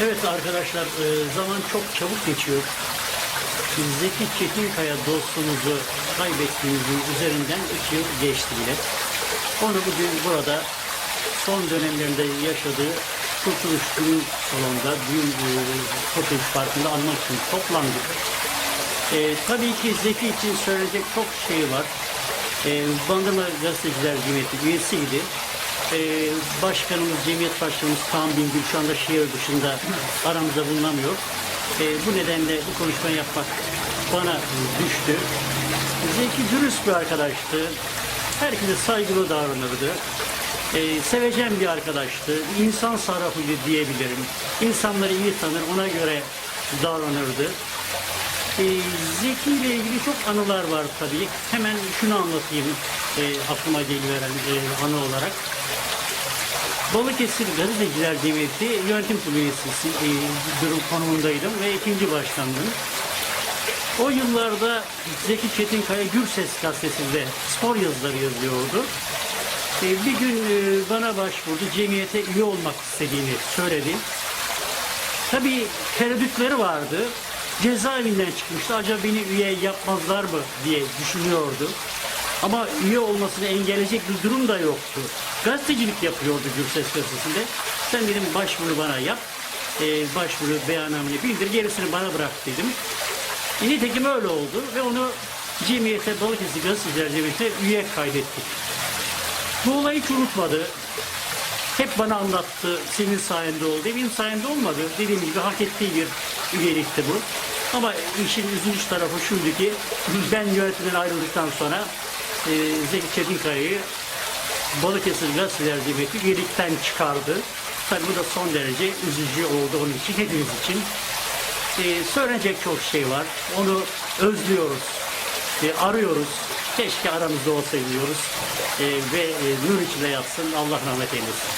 Evet arkadaşlar e, zaman çok çabuk geçiyor. Zeki Çetinkaya dostumuzu kaybettiğimizin üzerinden iki yıl geçti bile. Onu bugün burada son dönemlerinde yaşadığı Kurtuluş Düğün Salonu'nda, Düğün e, Kurtuluş Parkı'nda anmak için toplandık. E, tabii ki Zeki için söyleyecek çok şey var. E, Bandırma Gazeteciler Cemiyeti üyesiydi. E, başkanımız, Cemiyet Başkanımız Kaan Bingül şu anda şehir dışında aramızda bulunamıyor. E, bu nedenle bu konuşmayı yapmak bana düştü. Zeki dürüst bir arkadaştı. Herkese saygılı davranırdı. E, sevecen bir arkadaştı. İnsan sarrafıydı diyebilirim. İnsanları iyi tanır, ona göre davranırdı. E, Zeki ile ilgili çok anılar var tabii. Hemen şunu anlatayım e, aklıma geliveren e, anı olarak. Balıkesir Gazeteciler Cemiyeti Yönetim Kurulu üyesi e, durum konumundaydım ve ikinci başkandım. O yıllarda Zeki Çetinkaya Gürses gazetesinde spor yazıları yazıyordu. E, bir gün e, bana başvurdu, cemiyete üye olmak istediğini söyledi. Tabii tereddütleri vardı. Cezaevinden çıkmıştı. Acaba beni üye yapmazlar mı diye düşünüyordu. Ama üye olmasını engelleyecek bir durum da yoktu. Gazetecilik yapıyordu Gürses gazetesinde. Sen dedim başvuru bana yap. Ee, başvuru beyannameni bildir. Gerisini bana bırak dedim. E, Nitekim öyle oldu ve onu cemiyete, Balıkesir Gazeteciler Cemiyeti'ne üye kaydettik. Bu olayı hiç unutmadı. Hep bana anlattı, senin sayende oldu. Benim sayemde olmadı. Dediğim gibi hak ettiği bir üyelikti bu. Ama işin üzücü tarafı şuydu ki ben yönetimden ayrıldıktan sonra e, Zeki Çetinkaya'yı Balıkesir Gazeteciler Cemiyeti üyelikten çıkardı. Tabii bu da son derece üzücü oldu onun için, hepimiz için. E, söylenecek çok şey var. Onu özlüyoruz, e, arıyoruz. Keşke aramızda olsaydı diyoruz. E, ve e, nur içinde yatsın. Allah rahmet eylesin.